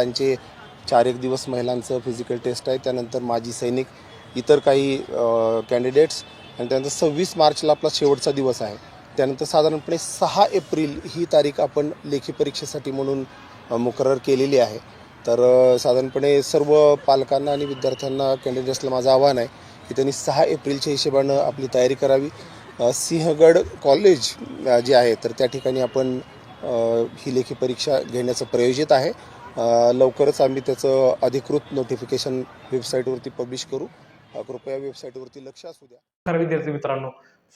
महिलांचे चार एक दिवस महिलांचं फिजिकल टेस्ट आहे. त्यानंतर माजी सैनिक इतर काही कॅन्डिडेट्स आणि त्यानंतर सव्वीस मार्चला आपला शेवटचा दिवस आहे. त्यानंतर साधारणपणे सहा एप्रिल ही तारीख आपण लेखी परीक्षेसाठी म्हणून मुकरर केलेली आहे. तर साधारणपणे सर्व पालकांना आणि विद्यार्थ्यांना कॅन्डिडेट्सला माझं आव्हान आहे की त्यांनी सहा एप्रिलच्या हिशेबानं आपली तयारी करावी. सिंहगड कॉलेज जे आहे तर त्या ठिकाणी आपण ही लेखी परीक्षा घेण्याचं प्रयोजित आहे. लवकरच आम्ही त्याचं अधिकृत नोटिफिकेशन वेबसाईटवरती पब्लिश करू. कृपया वेबसाईटवरती लक्ष असू द्या. विद्यार्थी मित्रांनो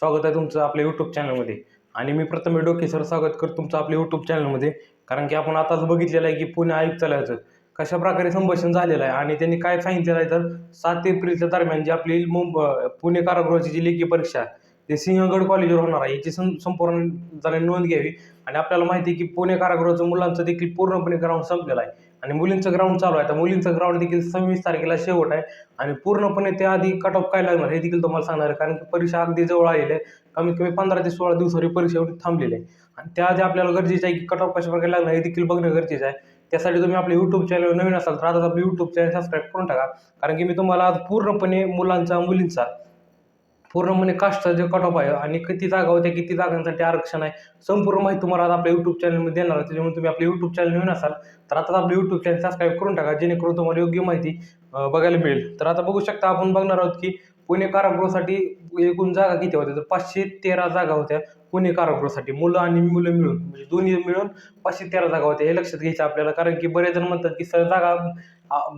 स्वागत आहे तुमचं आपल्या यूट्यूब चॅनलमध्ये आणि मी प्रथम डोके सर स्वागत करतो तुमचं आपल्या यूट्यूब चॅनलमध्ये कारण की आपण आताच बघितलेलं आहे की पुणे आयुक्तालयाचं कशा प्रकारे संभाषण झालेलं आहे आणि त्यांनी काय सांगितलेलं आहे तर सात एप्रिलच्या दरम्यान जी आपली मुंब पुणे कारागृहाची जी लेखी परीक्षा आहे ते सिंहगड कॉलेजवर होणार आहे. याची सं संपूर्ण जरा नोंद घ्यावी. आणि आपल्याला माहिती आहे की पुणे कारागृहाचं मुलांचं देखील पूर्णपणे ग्राउंड संपलेलं आहे. आणि मुलींचं ग्राउंड चालू आहे. तर मुलींचं ग्राउंड देखील सव्वीस तारखेला शेवट आहे. आणि पूर्णपणे त्याआधी कट ऑफ काय लागणार हे देखील तुम्हाला सांगणार आहे. कारण की परीक्षा अगदी जवळ आलेली आहे. कमीत कमी पंधरा ते सोळा दिवसावर परीक्षा येऊन थांबलेली आहे. आणि त्याआधी आपल्याला गरजेचं आहे की कट ऑफ कशा प्रकारे लागणार हे देखील बघणं गरजेचं आहे. त्यासाठी तुम्ही आपले यूट्यूब चॅनल नवीन असाल तर आता आपलं यूट्यूब चॅनल सबस्क्राईब करून टाका. कारण की मी तुम्हाला आज पूर्णपणे मुलांचा मुलींचा पूर्णपणे कास्टचा जे कट ऑफ आहे. आणि किती जागा होत्या किती जागांसाठी आरक्षण आहे संपूर्ण माहिती तुम्हाला आज आपल्या यूट्यूब चॅनलमध्ये देणार आहे. त्याच्यामुळे तुम्ही आपल्या यूट्यूब चॅनल नवीन असाल तर आता आपलं यूट्यूब चॅनल सबस्क्राईब करून टाका जेणेकरून तुम्हाला योग्य माहिती बघायला मिळेल. तर आता बघू शकता आपण बघणार आहोत की पुणे कारागृहासाठी एकूण जागा किती होत्या? तर पाचशे तेरा जागा होत्या पुणे कारागृहासाठी मुलं आणि मुलं मिळून. म्हणजे दोन्ही मिळून पाचशे तेरा जागा होत्या हे लक्षात घ्यायचं आपल्याला. कारण की बरेच जण म्हणतात की सर जागा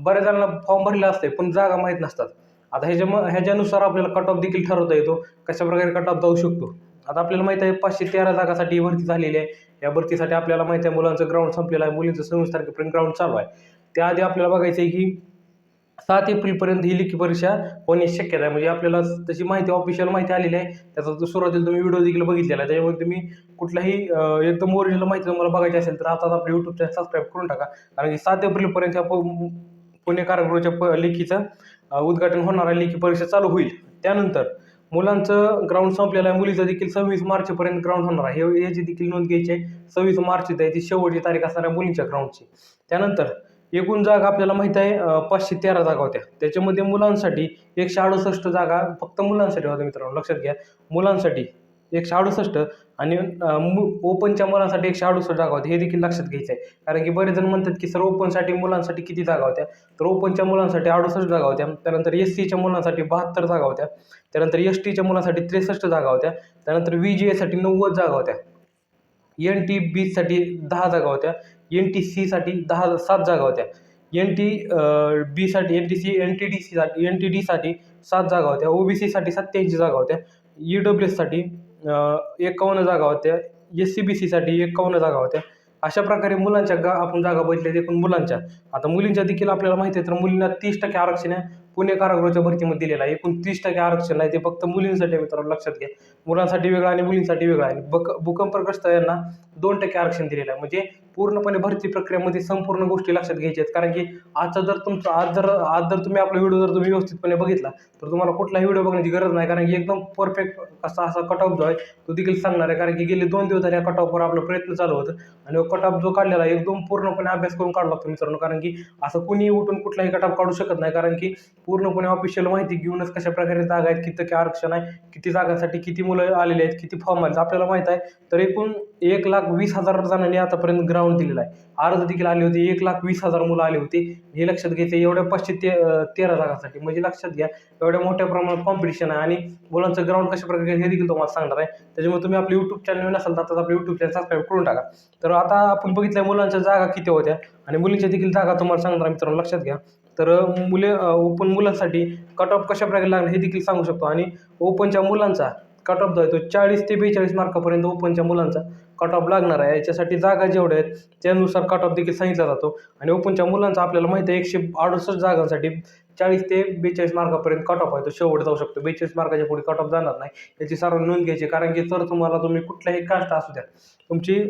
बऱ्याच जणांना फॉर्म भरलेला असते पण जागा माहीत नसतात. आता ह्याच्या मग ह्याच्यानुसार आपल्याला कट ऑफ देखील ठरवता येतो. कशाप्रकारे कट ऑफ जाऊ शकतो? आता आपल्याला माहिती आहे पाचशे तेरा जागासाठी ही भरती झालेली आहे. या भरतीसाठी आपल्याला माहिती आहे मुलांचं ग्राउंड संपलेलं आहे. मुलींचं सव्वीस तारखेपर्यंत ग्राउंड चालू आहे. त्याआधी आपल्याला बघायचं आहे की सात एप्रिलपर्यंत ही लेखी परीक्षा होण्याची शक्यता आहे. म्हणजे आपल्याला तशी माहिती ऑफिशियल माहिती आलेली आहे. त्याचा जो सुरुवातीला तुम्ही व्हिडिओ देखील बघितलेला आहे. त्याच्यामुळे तुम्ही कुठलाही एकदम ओरिजिनल माहिती तुम्हाला बघायची असेल तर आता आपलं यूट्यूब चॅनल सबस्क्राईब करून टाका. कारण की सात एप्रिलपर्यंत या पुणे कारागृहाच्या प लेखीचं उद्घाटन होणार आहे लेखी परीक्षा चालू होईल. त्यानंतर मुलांचं ग्राउंड संपलेलं आहे मुलीचं देखील सव्वीस मार्चपर्यंत ग्राउंड होणार आहे. हे याची देखील नोंद घ्यायची आहे सव्वीस मार्च आहे ती शेवटची तारीख असणार आहे मुलींच्या ग्राउंडची त्यानंतर एकूण जागा आपल्याला माहीत आहे पाचशे तेरा जागा होत्या. त्याच्यामध्ये मुलांसाठी एकशे अडुसष्ट जागा फक्त मुलांसाठी होत्या मित्रांनो लक्षात घ्या. मुलांसाठी एकशे अडुसष्ट आणि मु ओपनच्या मुलांसाठी एकशे अडुसष्ट जागा होत्या. हे देखील लक्षात घ्यायचं आहे कारण की बरेच जण म्हणतात की सर ओपनसाठी मुलांसाठी किती जागा होत्या? तर ओपनच्या मुलांसाठी अडुसष्ट जागा होत्या. त्यानंतर एस सीच्या मुलांसाठी बहात्तर जागा होत्या. त्यानंतर एस टीच्या मुलांसाठी त्रेसष्ट जागा होत्या. त्यानंतर व्ही जी एसाठी नव्वद जागा होत्या. एन टी बीसाठी दहा जागा होत्या. एन टी सीसाठी दहा सात जागा होत्या. N T बीसाठी N T C N T D सीसाठी एन टी डीसाठी सात जागा होत्या. ओ बी सीसाठी सत्याऐंशी जागा होत्या. ई डब्ल्यू एससाठी एकावन्न जागा होत्या. एस सी बी सीसाठी एकावन्न जागा होत्या. अशा प्रकारे मुलांच्या गा आपण जागा बघितल्या एकूण मुलांच्या. आता मुलींच्या देखील आपल्याला माहिती आहे तर मुलींना तीस टक्के आरक्षण आहे. पुणे कारागृहाच्या भरतीमध्ये दिलेलं आहे. एकूण तीस टक्के आरक्षण आहे ते फक्त मुलींसाठी मित्रांनो लक्षात घ्या. मुलांसाठी वेगळं आणि मुलींसाठी वेगळं आहे. बक भूकंपग्रस्त यांना दोन टक्के आरक्षण दिलेलं आहे. म्हणजे पूर्णपणे भरती प्रक्रियेमध्ये संपूर्ण गोष्टी लक्षात घ्यायच्या आहेत. कारण की आजचा जर तुमचा आज जर आज जर तुम्ही आपला व्हिडिओ जर तुम्ही व्यवस्थितपणे बघितला तर तुम्हाला कुठलाही व्हिडिओ बघण्याची गरज नाही. कारण की एकदम परफेक्ट असा असा कट ऑफ जो आहे तो देखील सांगणार आहे. कारण की गेले दोन दिवस झाले कट ऑफवर आपला प्रयत्न चालू होतं. आणि कट ऑफ जो काढलेला आहे एकदम पूर्णपणे अभ्यास करून काढला लागतो मित्रांनो. कारण की असं कुणीही उठून कुठलाही कट ऑफ काढू शकत नाही. कारण की पूर्णपणे ऑफिशियल माहिती घेऊनच कशा प्रकारे जागा आहेत किती टक्के आरक्षण आहे किती जागांसाठी किती मुलं आलेले आहेत किती फॉर्म आले आपल्याला माहीत आहे. तर एकूण एक लाख वीस हजार जणांनी आतापर्यंत ग्राउंड दिलेला आहे. अर्ज देखील आली होती. एक लाख वीस हजार मुलं आली होती. हे लक्षात घ्यायचं एवढ्या पाचशे ते तेरा जागांसाठी. म्हणजे लक्षात घ्या एवढ्या मोठ्या प्रमाणात कॉम्पिटिशन आहे आणि मुलांचं ग्राउंड कशा प्रकारे हे देखील तुम्हाला सांगणार आहे. त्याच्यामुळे तुम्ही आपलं यूट्यूब चॅनल नसाल तर आता आपलं यूट्यूब चॅनल सबस्क्राईब करून टाका. तर आता आपण बघितलं मुलांच्या जागा किती होत्या आणि मुलींच्या देखील जागा तुम्हाला सांगणार आहे मित्रांनो लक्षात घ्या. तर मुले ओपन मुलांसाठी कट ऑफ कशा प्रकारे लागणार हे देखील सांगू शकतो. आणि ओपनच्या मुलांचा कट ऑफ जो आहे तो चाळीस ते बेचाळीस मार्कापर्यंत ओपनच्या मुलांचा कट ऑफ लागणार आहे याच्यासाठी जागा जेवढ्या आहेत त्यानुसार कट ऑफ देखील सांगितला जातो आणि ओपनच्या मुलांचा आपल्याला माहिती आहे एकशे अडुसष्ट जागांसाठी चाळीस ते बेचाळीस मार्कापर्यंत कट ऑफ आहे तो शेवट जाऊ शकतो बेचाळीस मार्काच्या पुढे कट ऑफ जाणार नाही याची सर्व नोंद घ्यायची कारण की जर तुम्हाला तुम्ही कुठल्याही कास्ट असू द्या तुमची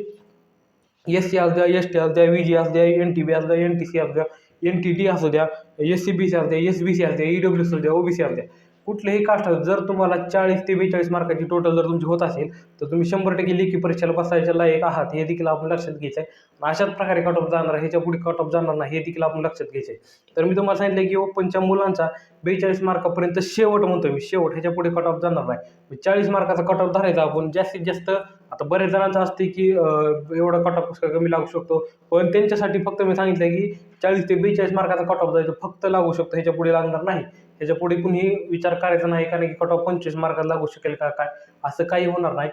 एस सी असू द्या एस टी असू द्या व्ही जी असू द्या एन टी बी असू द्या एन टी सी असू द्या एन टी डी असू द्या एस सी बी सी असू द्या एस बी सी असू द्या ई डब्ल्यू असू द्या ओ बी सी असू द्या कुठलेही कास्ट जर तुम्हाला चाळीस ते बेचाळीस मार्काची टोटल जर तुमची होत असेल तर तुम्ही शंभर टक्के लेखी परीक्षेला बसायच्या लायक आहात हे देखील आपण लक्षात घ्यायचं आहे अशाच प्रकारे कट ऑफ जाणार ह्याच्या पुढे कट ऑफ जाणार नाही हे देखील आपण लक्षात घ्यायचं आहे तर मी तुम्हाला सांगितलं की ओपनच्या मुलांचा बेचाळीस मार्कापर्यंत शेवट म्हणतो मी. शेवट ह्याच्या पुढे कट ऑफ जाणार नाही. चाळीस मार्काचा कट ऑफ धरायचा आपण जास्तीत जास्त आता बऱ्याच जणांचं असते की एवढा कट ऑफ कमी लागू शकतो. पण त्यांच्यासाठी फक्त मी सांगितलं की चाळीस ते बेचाळीस मार्काचा कट ऑफ जायचं फक्त लागू शकतो ह्याच्या पुढे लागणार नाही. त्याच्या पुढे कुणीही विचार करायचा नाही कारण की कट ऑफ पंचवीस मार्कात लागू शकेल का काय? असं काही होणार नाही.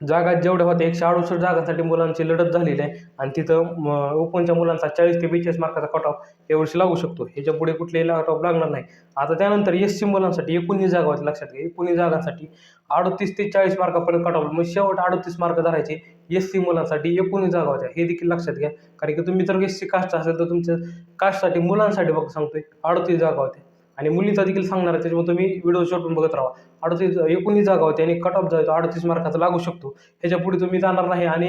जागा जेवढ्या होत्या एकशे अडुसष्ट जागांसाठी मुलांची लढत झालेली आहे. आणि तिथं ओपनच्या मुलांचा चाळीस ते बेचाळीस मार्काचा कट ऑफ यावर्षी लागू शकतो. ह्याच्या पुढे कुठलेही कट ऑफ लागणार नाही. आता त्यानंतर एस सी मुलांसाठी एकोणीस जागा होत्या लक्षात घ्या. एकोणीस जागांसाठी अडतीस ते चाळीस मार्कापर्यंत कट ऑफ मग शेवट अडतीस मार्क धरायचे एस सी मुलांसाठी एकोणीस जागा होत्या. हे देखील लक्षात घ्या. कारण की तुम्ही जर एस सी कास्टचा असेल तर तुमच्या कास्टसाठी मुलांसाठी बघ सांगतोय अडतीस जागा होत्या. आणि मुलीचा देखील सांगणार आहे त्याच्यामुळे तुम्ही व्हिडिओ शेवटून बघत राहा. अडतीस एकोणीस जागा होते आणि कट ऑफ जायचो अडतीस मार्काचा लागू शकतो. ह्याच्या पुढे तुम्ही जाणार नाही आणि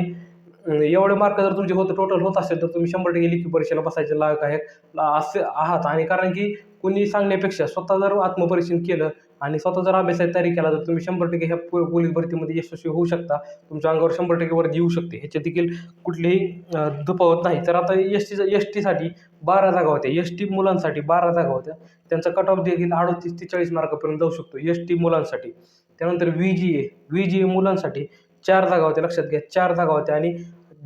एवढे मार्क जर तुमचे होत टोटल होत असेल तर तुम्ही शंभर टक्के लिखी परीक्षेला बसायचे लायक आहेत ला- असे आहात. आणि कारण की कुणी सांगण्यापेक्षा स्वतः जर आत्मपरीक्षण केलं आणि स्वतः जर अभ्यासाची तयारी केला तर तुम्ही शंभर टक्के ह्या पो- पोलीस भरतीमध्ये यशस्वी होऊ शकता. तुमच्या अंगावर शंभर टक्के वरती येऊ शकते. ह्याचे देखील कुठलीही दुपावत नाही. तर आता एस टी एस टीसाठी बारा जागा होत्या. एस टी मुलांसाठी बारा जागा होत्या. त्यांचा कट ऑफ देखील अडतीस ते चाळीस मार्कापर्यंत जाऊ शकतो. एस टी मुलांसाठी. त्यानंतर व्ही जी ए व्ही जी ए मुलांसाठी चार जागा होत्या. लक्षात घ्या चार जागा होत्या. आणि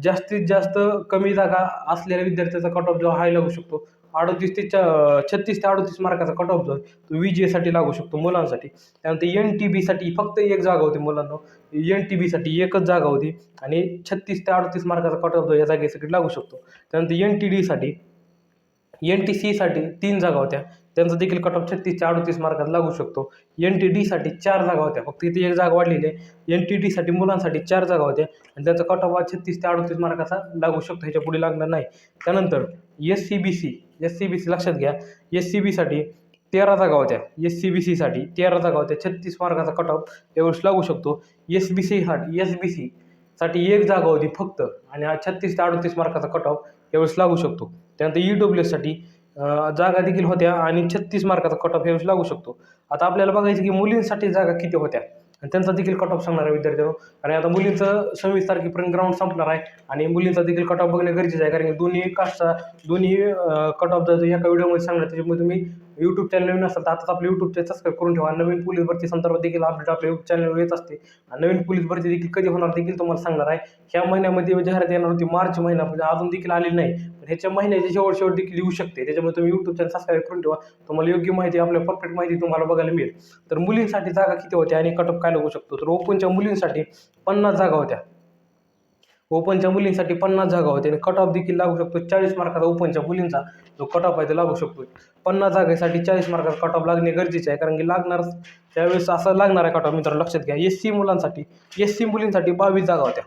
जास्तीत जास्त कमी जागा असलेल्या विद्यार्थ्याचा कट ऑफ जो हाय लागू शकतो अडतीस ते च छत्तीस ते अडतीस मार्काचा कट ऑफ जो आहे तो व्ही जी एसाठी लागू शकतो मुलांसाठी. त्यानंतर एन टी बीसाठी फक्त एक जागा होती मुलांना. एन टी बीसाठी एकच जागा होती आणि छत्तीस ते अडतीस मार्काचा कट ऑफ जो या जागेसाठी लागू शकतो. त्यानंतर एन टी डीसाठी एन टी सीसाठी तीन जागा होत्या. त्यांचा देखील कट ऑफ छत्तीस ते अडतीस मार्कात लागू शकतो. एन टी डीसाठी चार जागा होत्या. फक्त इथे एक जागा वाढलेली आहे. एन टी डीसाठी मुलांसाठी चार जागा होत्या. आणि त्यांचा कट ऑफ हा छत्तीस ते अडतीस मार्काचा लागू शकतो ह्याच्या पुढे लागणार नाही. त्यानंतर S C B C S C B C लक्षात घ्या. एस सी बीसाठी तेरा जागा होत्या एस सी बी सीसाठी तेरा जागा होत्या छत्तीस मार्काचा कट ऑफ यावेळेस लागू शकतो. एस बी सीसाठी एस बी सी साठी एक जागा होती फक्त. आणि हा छत्तीस ते अडतीस मार्काचा कट ऑफ यावेळेस लागू शकतो. त्यानंतर ई डब्ल्यू एससाठी जागा देखील होत्या आणि छत्तीस मार्काचा कट ऑफ यावेळेस लागू शकतो. आता आपल्याला बघायचं की मुलींसाठी जागा किती होत्या? आणि त्यांचा देखील कट ऑफ सांगणार आहे विद्यार्थ्यांनो. आणि आता मुलींचं सव्वीस तारखेपर्यंत ग्राउंड संपणार आहे. आणि मुलींचा देखील कट ऑफ बघणं गरजेचं आहे. कारण की दोन्ही कास्टचा दोन्ही कट ऑफ जर एका व्हिडिओमध्ये सांगणार त्याच्यामुळे तुम्ही यूट्यूब चॅनल नवीन असेल तर आताच आपल्या यूट्यूबचे सबस्क्राईब करून ठेवा. नवीन पोलीस भरती संदर्भात देखील अपडेट आपल्या यूट्यूब चॅनलवर येत असते. आणि नवीन पोलीस भरती देखील कधी होणार देखील तुम्हाला सांगणार आहे. ह्या महिन्यामध्ये म्हणजे जाहिरात येणार होती मार्च महिना. म्हणजे अजून देखील आलेली नाही. पण ह्याच्या महिन्याच्या शेवट शेवट देखील येऊ शकते. त्याच्यामुळे तुम्ही यूट्यूब चॅनल सबस्क्राईब करून ठेवा. तुम्हाला योग्य माहिती आपल्या परफेक्ट माहिती तुम्हाला बघायला मिळेल. तर मुलींसाठी जागा किती होत्या आणि कटअप काय लागू शकतो? तर ओपनच्या मुलींसाठी पन्नास जागा होत्या. ओपनच्या मुलींसाठी पन्नास जागा होते आणि कट ऑफ देखील लागू शकतो चाळीस मार्काचा ओपनच्या मुलींचा जो कट ऑफ आहे तो लागू शकतो पन्नास जागेसाठी चाळीस मार्काचा कट ऑफ लागणे गरजेचे आहे कारण की लागणार त्यावेळेस असं लागणार आहे कट ऑफ मित्रांनो लक्षात घ्या. एस सी मुलांसाठी एस सी मुलींसाठी बावीस जागा होत्या.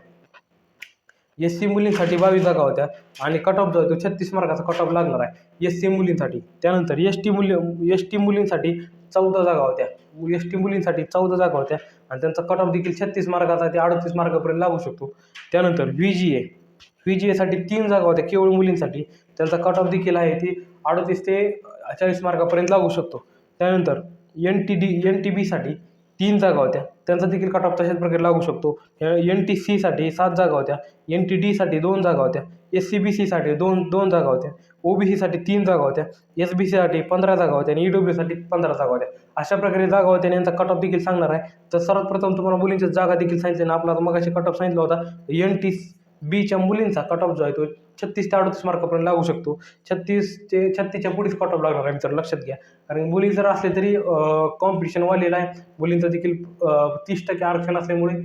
एस सी मुलींसाठी बावीस जागा होत्या आणि कट ऑफ जो आहे तो छत्तीस मार्काचा कट ऑफ लागणार आहे. एस सी मुलींसाठी. त्यानंतर एस टी मुली एस टी मुलींसाठी चौदा जागा होत्या. एस टी मुलींसाठी चौदा जागा होत्या आणि त्यांचा कट ऑफ देखील छत्तीस मार्काचा ते अडतीस मार्कापर्यंत लागू शकतो. त्यानंतर व्ही जी ए. व्ही जी एसाठी तीन जागा होत्या केवळ मुलींसाठी. त्यांचा कट ऑफ देखील आहे ती अडतीस ते चाळीस मार्कापर्यंत लागू शकतो. त्यानंतर N T D N T बीसाठी तीन जागा होत्या. त्यांचा देखील कट ऑफ तशाच प्रकारे लागू शकतो. एन टी सीसाठी सात जागा होत्या. एन टी डीसाठी दोन जागा होत्या. एस सी बी सीसाठी दोन दोन जागा होत्या. ओ बी सीसाठी तीन जागा होत्या. एस बी सीसाठी पंधरा जागा होत्या आणि ई डब्ल्यूसाठी पंधरा जागा होत्या. अशा प्रकारे जागा होत्या आणि यांचा कट ऑफ देखील सांगणार आहे. तर सर्वात प्रथम तुम्हाला मुलींच्या जागा देखील सांगितले ना आपला मगाशी कट ऑफ सांगितला होता एन टी बीच्या मुलींचा कट ऑफ जो आहे तो छत्तीस ते अडतीस मार्कापर्यंत लागू शकतो. छत्तीस ते छत्तीसच्या पुढेच कट ऑफ लागणार आहे मित्र लक्षात घ्या. कारण मुली जर असले तरी कॉम्पिटिशन वाढलेलं आहे. मुलींचं देखील तीस टक्के आरक्षण असल्यामुळे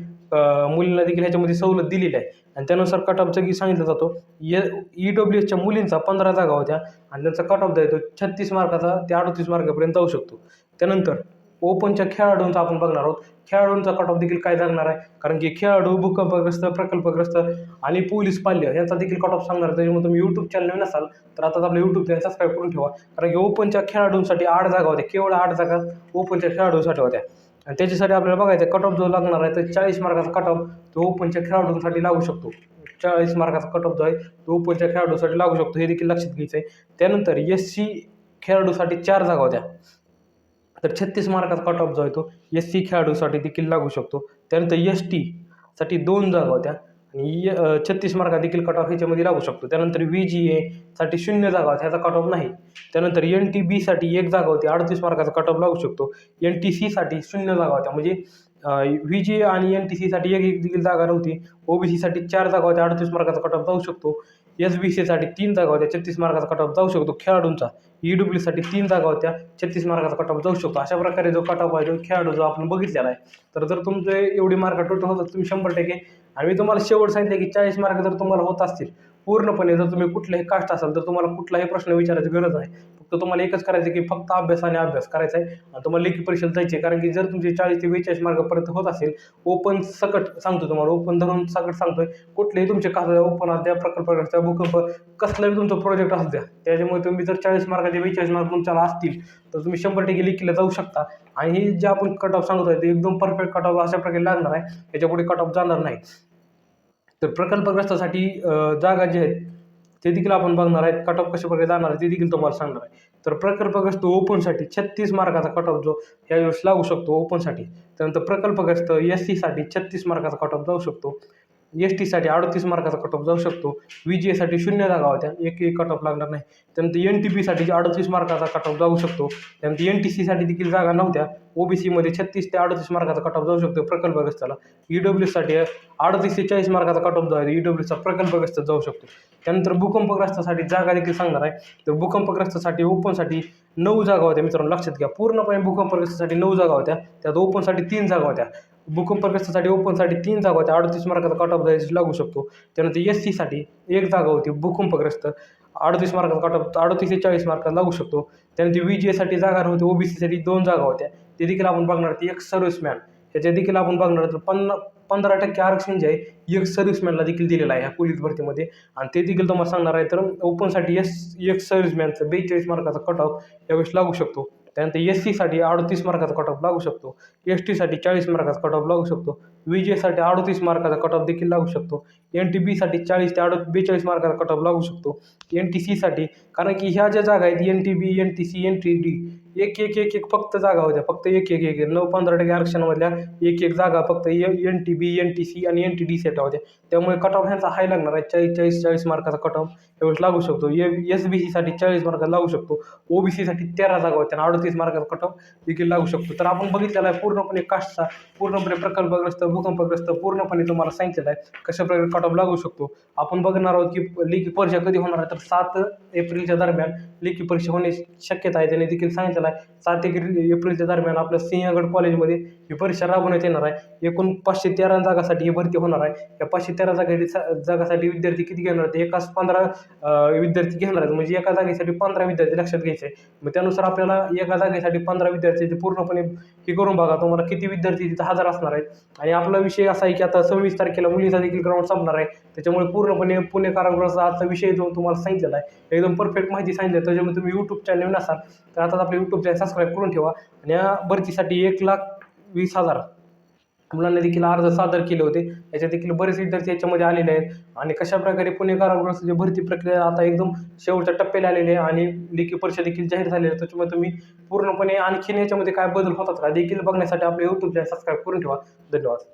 मुलींना देखील ह्याच्यामध्ये सवलत दिलेली आहे. आणि त्यानुसार कट ऑफ जगी सांगितलं जातो ए ई डब्ल्यू एसच्या मुलींचा पंधरा जागा होत्या आणि त्यांचा कट ऑफ जो आहे तो छत्तीस मार्काचा ते अडतीस मार्कापर्यंत जाऊ शकतो. त्यानंतर ओपनच्या खेळाडूंचा आपण बघणार आहोत. खेळाडूंचा कट ऑफ देखील काय जाणार आहे? कारण की खेळाडू भूकंपग्रस्त प्रकल्पग्रस्त आणि पोलीस पाल्य यांचा देखील कट ऑफ सांगणार. आहे. त्याच्यामुळे तुम्ही यूट्यूब चॅनल नसाल तर आता आपलं यूट्यूब चॅनल सबस्क्राईब करून ठेवा. कारण की ओपनच्या खेळाडूंसाठी आठ जागा होत्या. केवळ आठ जागा ओपनच्या खेळाडूंसाठी होत्या. आणि त्याच्यासाठी आपल्याला बघायचं कट ऑफ जो लागणार आहे तर चाळीस मार्काचा कट ऑफ तो ओपनच्या खेळाडूंसाठी लागू शकतो. चाळीस मार्काचा कट ऑफ जो आहे तो ओपनच्या खेळाडूसाठी लागू शकतो. हे देखील लक्षात घ्यायचं आहे त्यानंतर एस सी खेळाडूसाठी चार जागा होत्या. तर छत्तीस मार्काचा कट ऑफ जो आहे तो एस सी खेळाडूसाठी देखील लागू शकतो. त्यानंतर एस टीसाठी दोन जागा होत्या. आणि e, छत्तीस मार्का देखील कट ऑफ ह्याच्यामध्ये लागू शकतो. त्यानंतर व्ही जी एसाठी शून्य जागा होत्या. ह्याचा कट ऑफ नाही. त्यानंतर एन टी बीसाठी एक जागा होती. अडतीस मार्काचा कट ऑफ लागू शकतो. एन टी सीसाठी शून्य जागा होत्या. म्हणजे व्ही जी आणि एन टी सीसाठी एक एक देखील जागा नव्हती. ओ बी सीसाठी चार जागा होत्या अडतीस मार्काचा कट ऑफ जाऊ शकतो. एस बी सीसाठी तीन जागा होत्या छत्तीस मार्काचा कट ऑफ जाऊ शकतो. खेळाडूंचा. ई डब्ल्यूसाठी तीन जागा होत्या छत्तीस मार्काचा कट ऑफ जाऊ शकतो. अशा प्रकारे जो कट ऑफ आहे तो खेळाडू जो आपण बघितलेला आहे तर जर तुमचे एवढी मार्क टोटल होतात तुम्ही शंभर टक्के. आणि मी तुम्हाला शेवट सांगितलं की चाळीस मार्क जर तुम्हाला होत असतील पूर्णपणे जर तुम्ही कुठल्याही कास्ट असाल तर तुम्हाला कुठलाही प्रश्न विचारायची गरज आहे फक्त तुम्हाला एकच करायचं आहे की फक्त अभ्यास आणि अभ्यास करायचा आहे. आणि तुम्हाला लेखी परीक्षेला जायची कारण की जर तुमचे चाळीस ते बेचाळीस मार्गापर्यंत होत असेल ओपन सकट सांगतो तुम्हाला ओपन धरून सकट सांगतोय. कुठलेही तुमचे कास्ट ओपन असू द्या प्रकल्प असू भूकंप कसलाही तुमचा प्रोजेक्ट असू द्या त्याच्यामुळे तुम्ही जर चाळीस मार्काचे बेचाळीस मार्क तुमच्याला असतील तर तुम्ही शंभर टक्के लेखीला जाऊ शकता. आणि हे जे आपण कट ऑफ सांगतोय ते एकदम परफेक्ट कट ऑफ अशा प्रकारे लागणार आहे. त्याच्यापुढे कट ऑफ जाणार नाही. तर प्रकल्पग्रस्तासाठी जागा जे आहेत ते देखील आपण बघणार आहेत. कट ऑफ कशा प्रकारे जाणार आहे ते देखील तुम्हाला सांगणार आहे. तर प्रकल्पग्रस्त ओपनसाठी छत्तीस मार्काचा कट ऑफ जो यावेळेस लागू शकतो ओपनसाठी. त्यानंतर प्रकल्पग्रस्त एस सीसाठी छत्तीस मार्काचा कट ऑफ जाऊ शकतो. एस टीसाठी अडतीस मार्काचा कट ऑफ जाऊ शकतो. व्ही जी एसाठी शून्य जागा होत्या. एक एक कट ऑफ लागणार नाही. त्यानंतर एन टी पीसाठी अडतीस मार्काचा कट ऑफ जाऊ शकतो. त्यानंतर एन टी सीसाठी देखील जागा नव्हत्या. ओबीसीमध्ये छत्तीस ते अडतीस मार्काचा कट ऑफ जाऊ शकतो. प्रकल्पग्रस्ताला ई डब्ल्यूसाठी अडतीस ते चाळीस मार्काचा कट ऑफ जाऊ ई डब्ल्यूचा प्रकल्पग्रस्त जाऊ शकतो. त्यानंतर भूकंपग्रस्तासाठी जागा देखील सांगणार आहे. तर भूकंपग्रस्तासाठी ओपनसाठी नऊ जागा होत्या. मित्रांनो लक्षात घ्या. पूर्णपणे भूकंपग्रस्तासाठी नऊ जागा होत्या. त्यात ओपनसाठी तीन जागा होत्या. भूकंपग्रस्तासाठी ओपनसाठी तीन जागा होत्या. अडतीस मार्काचा कट ऑफ जायची लागू शकतो. त्यानंतर एस सीसाठी एक जागा होती भूकंपग्रस्त. अडतीस मार्काचा कट ऑफ अडतीस ते चाळीस मार्काचा लागू शकतो. त्यानंतर व्ही जी एसाठी जागा नव्हती ओ बी सीसाठी दोन जागा होत्या. ते देखील आपण बघणार ती एक सर्व्हिसमॅन ह्याच्या देखील आपण बघणार तर पन्ना पंधरा टक्के आरक्षण जे आहे एक सर्व्हिसमॅनला देखील दिलेलं आहे ह्या पोलीस भरतीमध्ये. आणि ते देखील तुम्हाला सांगणार आहे तर ओपनसाठी एस एक सर्व्हिसमॅनचं बेचाळीस मार्काचा कट ऑफ यावेळेस लागू शकतो. त्यानंतर एस सीसाठी अडतीस मार्काचा कट ऑफ लागू शकतो. एस टीसाठी चाळीस मार्काचा कट ऑफ लागू शकतो. व्ही जी एसाठी अडतीस मार्काचा कट ऑफ देखील लागू शकतो. एन टी बीसाठी चाळीस ते अड बेचाळीस मार्काचा कट ऑफ लागू शकतो. एन टी सीसाठी कारण की ह्या ज्या जागा आहेत N T B N T C N T D एक एक एक एक फक्त जागा होत्या. फक्त एक एक एक. नऊ पंधरा टक्के आरक्षणामधल्या एक एक जागा फक्त N T B N T C आणि एन टी डी सेटा होत्या. त्यामुळे कट ऑफ ह्यांचा हाय लागणार आहे. चाळीस चाळीस चाळीस मार्काचा कट ऑफ यावेळेस लागू शकतो. ए एस बी सीसाठी चाळीस मार्काचा लागू शकतो. ओ बी सीसाठी तेरा जागा होत्या आणि अडतीस मार्काचा कट ऑफ देखील लागू शकतो. तर आपण बघितलेला आहे पूर्णपणे कास्टचा पूर्णपणे प्रकल्पग्रस्त भूकंपग्रस्त पूर्णपणे तुम्हाला सांगितलेलं आहे कशा प्रकारे कट ऑफ लागू शकतो. आपण बघणार आहोत की लेखी परीक्षा कधी होणार आहे? तर सात एप्रिलच्या दरम्यान लेखी परीक्षा होण्याची शक्यता आहे. त्यांनी देखील सांगितलेलं आहे. सात एक एप्रिलच्या दरम्यान आपल्या सिंहगड कॉलेजमध्ये ही परीक्षा राबवण्यात येणार आहे. एकूण पाचशे तेरा जागासाठी ही भरती होणार आहे. या पाचशे तेरा जागा जागासाठी विद्यार्थी किती घेणार आहेत? एकाच पंधरा विद्यार्थी घेणार आहेत. म्हणजे एका जागेसाठी पंधरा विद्यार्थी लक्षात घ्यायचे आहे मग त्यानुसार आपल्याला एका जागेसाठी पंधरा विद्यार्थी पूर्णपणे हे करून बघा. तुम्हाला किती विद्यार्थी तिथं हजर असणार आहेत? आणि आपला विषय असा आहे की आता सव्वीस तारखेला मुलीचा देखील ग्राउंड संपणार आहे. त्याच्यामुळे पूर्णपणे पुणे कारागृहाचा आजचा विषय जो तुम्हाला सांगितलेला आहे एकदम परफेक्ट माहिती सांगितली आहे. त्याच्यामुळे तुम्ही यूट्यूब चॅनल नसाल तर आता आपलं यूट्यूब चॅनल सबस्क्राईब करून ठेवा आणि या भरतीसाठी एक लाख वीस हजार मुलांनी देखील अर्ज सादर केले होते. याच्यात देखील बरेच विद्यार्थी याच्यामध्ये आलेले आहेत आणि कशा प्रकारे पुणे कारागृहाची भरती प्रक्रिया आता एकदम शेवटच्या टप्प्याला आलेली आहे आणि लेखी परीक्षा देखील जाहीर झालेली आहे. त्याच्यामुळे तुम्ही पूर्णपणे आणखीन याच्यामध्ये काय बदल होतात का देखील बघण्यासाठी आपलं यूट्यूब चॅनल सबस्क्राईब करून ठेवा. धन्यवाद.